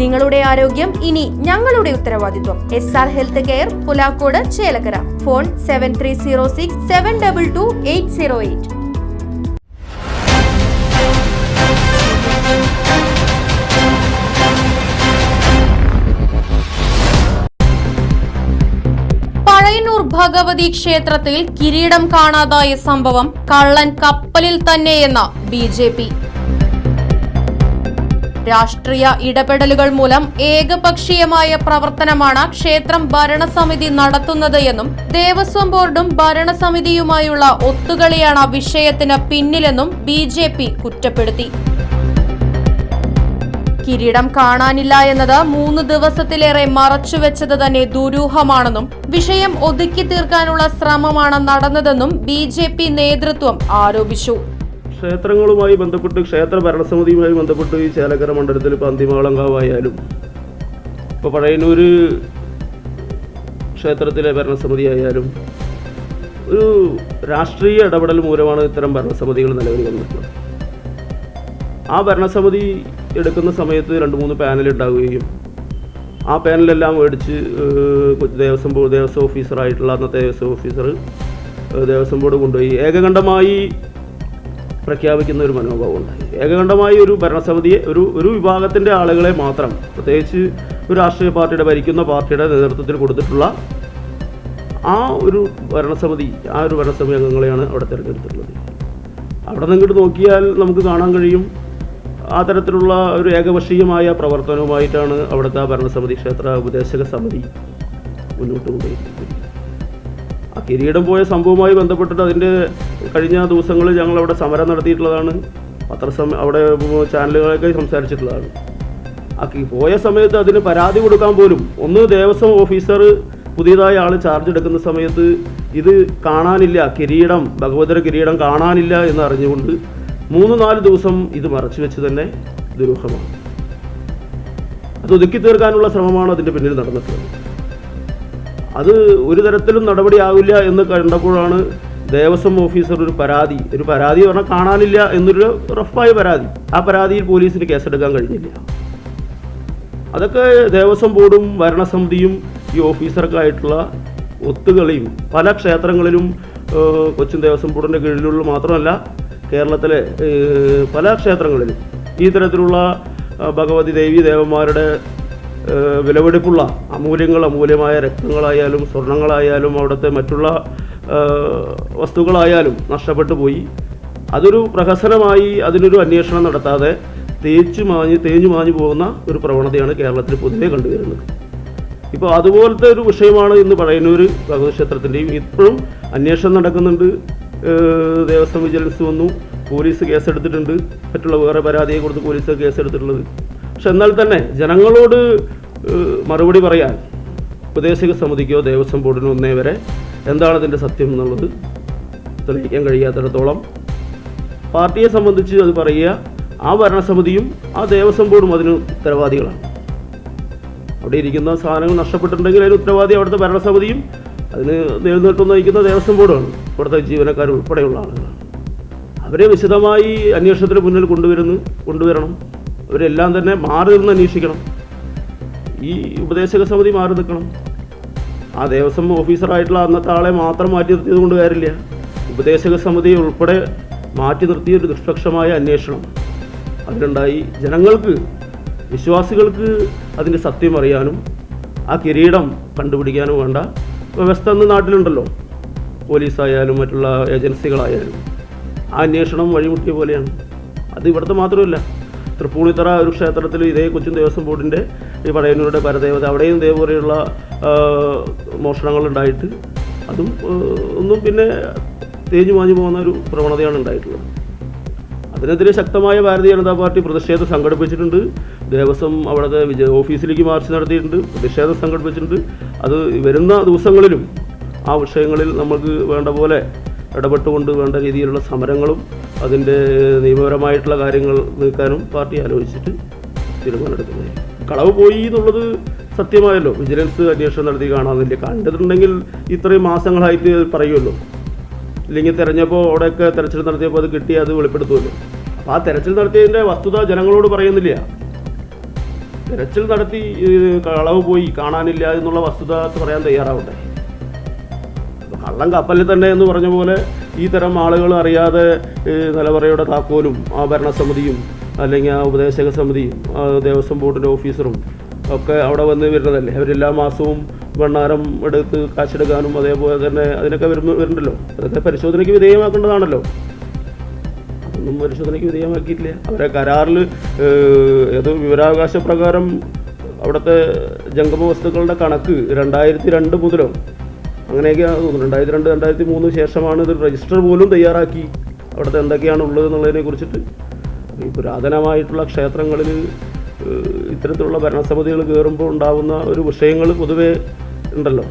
നിങ്ങളുടെ ആരോഗ്യം ഇനി ഞങ്ങളുടെ ഉത്തരവാദിത്വം. S R health care Pulakode Chelakkara. Phone seven three zero six seven double two eight zero eight ക്ഷേത്രത്തിൽ കിരീടം കാണാതായ സംഭവം കള്ളൻ കപ്പലിൽ തന്നെയെന്ന ബി ജെ പി. രാഷ്ട്രീയ ഇടപെടലുകൾ മൂലം ഏകപക്ഷീയമായ പ്രവർത്തനമാണ് ക്ഷേത്രം ഭരണസമിതി നടത്തുന്നത് എന്നും ദേവസ്വം ബോർഡും ഭരണസമിതിയുമായുള്ള ഒത്തുകളിയാണ് വിഷയത്തിന് പിന്നിലെന്നും ബി കുറ്റപ്പെടുത്തി. കിരീടം കാണാനില്ല എന്നത് മൂന്ന് ദിവസത്തിലേറെ മറച്ചുവെച്ചത് തന്നെ ദുരൂഹമാണെന്നും വിഷയം ഒതുക്കി തീർക്കാനുള്ള ശ്രമമാണ് നടന്നതെന്നും ബി നേതൃത്വം ആരോപിച്ചു. ക്ഷേത്രങ്ങളുമായി ബന്ധപ്പെട്ട് ക്ഷേത്ര ഭരണസമിതിയുമായി ബന്ധപ്പെട്ട് ഈ ചേലക്കര മണ്ഡലത്തിൽ ഇപ്പോൾ അന്തിമാളങ്കാവായാലും ഇപ്പോൾ പഴയന്നൂർ ക്ഷേത്രത്തിലെ ഭരണസമിതി ആയാലും ഒരു രാഷ്ട്രീയ ഇടപെടൽ മൂലമാണ് ഇത്തരം ഭരണസമിതികൾ നിലവിൽ വന്നിട്ടുള്ളത്. ആ ഭരണസമിതി എടുക്കുന്ന സമയത്ത് രണ്ട് മൂന്ന് പാനൽ ഉണ്ടാവുകയും ആ പാനലെല്ലാം മേടിച്ച് ദേവസ്വം ബോർഡ് ദേവസ്വം ഓഫീസറായിട്ടുള്ള അന്നത്തെ ദേവസ്വം ഓഫീസർ ദേവസ്വം ബോർഡ് കൊണ്ടുപോയി. ഏകകണ്ഠമായി പ്രഖ്യാപിക്കുന്ന ഒരു മനോഭാവം ഉണ്ടായി. ഏകകണ്ഠമായി ഒരു ഭരണസമിതിയെ ഒരു ഒരു വിഭാഗത്തിന്റെ ആളുകളെ മാത്രം പ്രത്യേകിച്ച് ഒരു രാഷ്ട്രീയ പാർട്ടിയുടെ ഭരിക്കുന്ന പാർട്ടിയുടെ നേതൃത്വത്തിൽ കൊടുത്തിട്ടുള്ള ആ ഒരു ഭരണസമിതി ആ ഒരു ഭരണസമിതി അംഗങ്ങളെയാണ് അവിടെ തിരഞ്ഞെടുത്തിട്ടുള്ളത്. അവിടെ നിന്ന് നോക്കിയാൽ നമുക്ക് കാണാൻ കഴിയും ആ തരത്തിലുള്ള ഒരു ഏകപക്ഷീയമായ പ്രവർത്തനവുമായിട്ടാണ് അവിടുത്തെ ഭരണസമിതി ക്ഷേത്ര ഉപദേശക സമിതി മുന്നോട്ട് കൊണ്ടുപോയിരിക്കുന്നത് ആ കിരീടം പോയ സംഭവവുമായി ബന്ധപ്പെട്ടിട്ട് അതിന്റെ കഴിഞ്ഞ ദിവസങ്ങളിൽ ഞങ്ങൾ അവിടെ സമരം നടത്തിയിട്ടുള്ളതാണ്. പത്രസമ അവിടെ ചാനലുകളൊക്കെ സംസാരിച്ചിട്ടുള്ളതാണ്. ആ പോയ സമയത്ത് അതിന് പരാതി കൊടുക്കാൻ പോലും ഒന്ന് ദേവസ്വം ഓഫീസർ പുതിയതായ ആൾ ചാർജ് എടുക്കുന്ന സമയത്ത് ഇത് കാണാനില്ല കിരീടം ഭഗവതര കിരീടം കാണാനില്ല എന്ന് അറിഞ്ഞുകൊണ്ട് മൂന്ന് നാല് ദിവസം ഇത് മറച്ചു വെച്ച് തന്നെ ദുരൂഹമാണ്. അത് ഒതുക്കി തീർക്കാനുള്ള ശ്രമമാണ് അതിന്റെ പിന്നിൽ നടന്നിട്ടുള്ളത്. അത് ഒരു തരത്തിലും നടപടിയാവില്ല എന്ന് കണ്ടപ്പോഴാണ് ദേവസ്വം ഓഫീസർ ഒരു പരാതി ഒരു പരാതി പറഞ്ഞാൽ കാണാനില്ല എന്നൊരു റഫായ പരാതി. ആ പരാതിയിൽ പോലീസിന് കേസെടുക്കാൻ കഴിഞ്ഞില്ല. അതൊക്കെ ദേവസ്വം ബോർഡും ഭരണസമിതിയും ഈ ഓഫീസർക്കായിട്ടുള്ള ഒത്തുകളിയും പല ക്ഷേത്രങ്ങളിലും കൊച്ചിൻ ദേവസ്വം ബോർഡിന്റെ കീഴിലുള്ള മാത്രമല്ല കേരളത്തിലെ പല ക്ഷേത്രങ്ങളിലും ഈ തരത്തിലുള്ള ഭഗവതി ദേവി ദേവന്മാരുടെ വിലപിടിപ്പുള്ള അമൂല്യങ്ങൾ അമൂല്യമായ രക്തങ്ങളായാലും സ്വർണങ്ങളായാലും അവിടുത്തെ മറ്റുള്ള വസ്തുക്കളായാലും നഷ്ടപ്പെട്ടു പോയി. അതൊരു പ്രഹസനമായി അതിനൊരു അന്വേഷണം നടത്താതെ തേച്ചു മാഞ്ഞ് തേഞ്ഞു മാഞ്ഞു പോകുന്ന ഒരു പ്രവണതയാണ് കേരളത്തിൽ പൊതുവെ കണ്ടുവരുന്നത് ഇപ്പോൾ അതുപോലത്തെ ഒരു വിഷയമാണ് ഇന്ന് പഴയന്നൂർ ഭഗവത് ഇപ്പോഴും അന്വേഷണം നടക്കുന്നുണ്ട്. ദേവസ്വം വിജിലൻസ് വന്നു പോലീസ് കേസെടുത്തിട്ടുണ്ട്. മറ്റുള്ള വേറെ പരാതിയെ കൊടുത്ത് പോലീസ് കേസെടുത്തിട്ടുള്ളത്. പക്ഷെ എന്നാൽ തന്നെ ജനങ്ങളോട് മറുപടി പറയാൻ ഉപദേശക സമിതിക്കോ ദേവസ്വം ബോർഡിനോ ഒന്നേ വരെ എന്താണ് ഇതിന്റെ സത്യം എന്നുള്ളത് തെളിയിക്കാൻ കഴിയാത്തിടത്തോളം പാർട്ടിയെ സംബന്ധിച്ച് അത് പറയുക ആ ഭരണസമിതിയും ആ ദേവസ്വം ബോർഡും അതിന് ഉത്തരവാദികളാണ്. അവിടെ ഇരിക്കുന്ന സാധനങ്ങൾ നഷ്ടപ്പെട്ടിട്ടുണ്ടെങ്കിൽ അതിന് ഉത്തരവാദി അവിടുത്തെ ഭരണസമിതിയും അതിന് നേതൃത്വം നയിക്കുന്ന ദേവസ്വം ബോർഡാണ് ഇവിടുത്തെ ജീവനക്കാർ ഉൾപ്പെടെയുള്ള ആളുകളാണ്. അവരെ വിശദമായി അന്വേഷണത്തിന് മുന്നിൽ കൊണ്ടുവരുന്നു കൊണ്ടുവരണം. അവരെല്ലാം തന്നെ മാറി നിന്ന് അന്വേഷിക്കണം. ഈ ഉപദേശക സമിതി മാറി നിൽക്കണം. ആ ദേവസ്വം ഓഫീസറായിട്ടുള്ള അന്നത്തെ ആളെ മാത്രം മാറ്റി നിർത്തിയത് കൊണ്ട് കാര്യമില്ല. ഉപദേശക സമിതി ഉൾപ്പെടെ മാറ്റി നിർത്തിയ ഒരു നിഷ്പക്ഷമായ അന്വേഷണം. അതിലുണ്ടായി ജനങ്ങൾക്ക് വിശ്വാസികൾക്ക് അതിന്റെ സത്യം അറിയാനും ആ കിരീടം കണ്ടുപിടിക്കാനും വേണ്ട വ്യവസ്ഥ ഇന്ന് നാട്ടിലുണ്ടല്ലോ. പോലീസായാലും മറ്റുള്ള ഏജൻസികളായാലും. ആ അന്വേഷണം വഴിമുട്ടിയ പോലെയാണ്. അത് ഇവിടുത്തെ മാത്രമല്ല. തൃപ്പൂണിത്തറ ഒരു ക്ഷേത്രത്തിൽ ഇതേ കൊച്ചിൻ ദേവസ്വം ബോർഡിന്റെ ഈ പടയന്നൂരുടെ പരദേവത അവിടെയും ഇതേപോലെയുള്ള മോഷണങ്ങളുണ്ടായിട്ട് അതും ഒന്നും പിന്നെ തേഞ്ഞു മാഞ്ഞു പോകുന്ന ഒരു പ്രവണതയാണ് ഉണ്ടായിട്ടുള്ളത്. അതിനെതിരെ ശക്തമായ ഭാരതീയ ജനതാ പാർട്ടി പ്രതിഷേധം സംഘടിപ്പിച്ചിട്ടുണ്ട്. ദേവസ്വം അവിടുത്തെ വിജയ ഓഫീസിലേക്ക് മാർച്ച് നടത്തിയിട്ടുണ്ട്. പ്രതിഷേധം സംഘടിപ്പിച്ചിട്ടുണ്ട്. അത് വരുന്ന ദിവസങ്ങളിലും ആ വിഷയങ്ങളിൽ നമുക്ക് വേണ്ട പോലെ ഇടപെട്ടുകൊണ്ട് വേണ്ട രീതിയിലുള്ള സമരങ്ങളും അതിന്റെ നിയമപരമായിട്ടുള്ള കാര്യങ്ങൾ നീക്കാനും പാർട്ടി ആലോചിച്ചിട്ട് തീരുമാനമെടുക്കുന്നത് കളവ് പോയി എന്നുള്ളത് സത്യമായല്ലോ. വിജിലൻസ് അന്വേഷണം നടത്തി കാണാമെന്നില്ല കണ്ടിട്ടുണ്ടെങ്കിൽ ഇത്രയും മാസങ്ങളായിട്ട് പറയുമല്ലോ. ഇല്ലെങ്കിൽ തെരഞ്ഞപ്പോൾ അവിടെയൊക്കെ തെരച്ചിൽ നടത്തിയപ്പോൾ അത് കിട്ടി അത് വെളിപ്പെടുത്തുമല്ലോ. അപ്പോൾ ആ തെരച്ചിൽ നടത്തിയതിന്റെ വസ്തുത ജനങ്ങളോട് പറയുന്നില്ല. തെരച്ചിൽ നടത്തി കളവ് പോയി കാണാനില്ല എന്നുള്ള വസ്തുത പറയാൻ തയ്യാറാവട്ടെ. കള്ളം കപ്പലിൽ തന്നെ എന്ന് പറഞ്ഞ പോലെ ഈ തരം ആളുകൾ അറിയാതെ നിലവറയുടെ താക്കോലും ആ ഭരണസമിതിയും അല്ലെങ്കിൽ ആ ഉപദേശക സമിതിയും ദേവസ്വം ബോർഡിന്റെ ഓഫീസറും ഒക്കെ അവിടെ വന്ന് വരുന്നതല്ലേ? അവരെല്ലാ മാസവും ഭണ്ണാരം എടുത്ത് കാശെടുക്കാനും അതേപോലെ തന്നെ അതിനൊക്കെ വരുന്ന വരുന്നുണ്ടല്ലോ. അതൊക്കെ പരിശോധനയ്ക്ക് വിധേയമാക്കേണ്ടതാണല്ലോ. അതൊന്നും പരിശോധനയ്ക്ക് വിധേയമാക്കിയിട്ടില്ല. അവരെ കരാറിൽ ഏതോ വിവരാവകാശ പ്രകാരം അവിടുത്തെ ജംഗമ വസ്തുക്കളുടെ കണക്ക് രണ്ടായിരത്തി രണ്ട് മുതലോ അങ്ങനെയൊക്കെയാണ് തോന്നുന്നത് രണ്ടായിരത്തി രണ്ട് രണ്ടായിരത്തി മൂന്ന് ശേഷമാണ് ഇത് രജിസ്റ്റർ പോലും തയ്യാറാക്കി. അവിടുത്തെ എന്തൊക്കെയാണ് ഉള്ളത് എന്നുള്ളതിനെ കുറിച്ചിട്ട് ഈ പുരാതനമായിട്ടുള്ള ക്ഷേത്രങ്ങളിൽ ഇത്തരത്തിലുള്ള ഭരണസമിതികൾ കയറുമ്പോൾ ഉണ്ടാകുന്ന ഒരു വിഷയങ്ങൾ പൊതുവേ ഉണ്ടല്ലോ.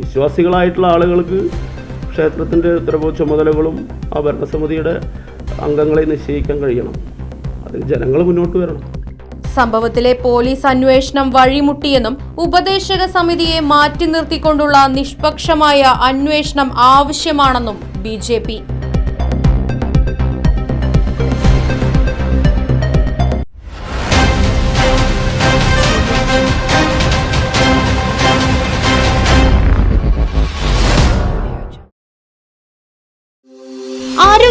വിശ്വാസികളായിട്ടുള്ള ആളുകൾക്ക് ക്ഷേത്രത്തിന്റെ ഉത്തരവ് ചുമതലകളും ആ ഭരണസമിതിയുടെ അംഗങ്ങളെ നിശ്ചയിക്കാൻ കഴിയണം. അതിൽ ജനങ്ങൾ മുന്നോട്ട് വരണം. സംഭവത്തിലെ പോലീസ് അന്വേഷണം വഴിമുട്ടിയെന്നും ഉപദേശക സമിതിയെ മാറ്റി നിർത്തിക്കൊണ്ടുള്ള നിഷ്പക്ഷമായ അന്വേഷണം ആവശ്യമാണെന്നും ബി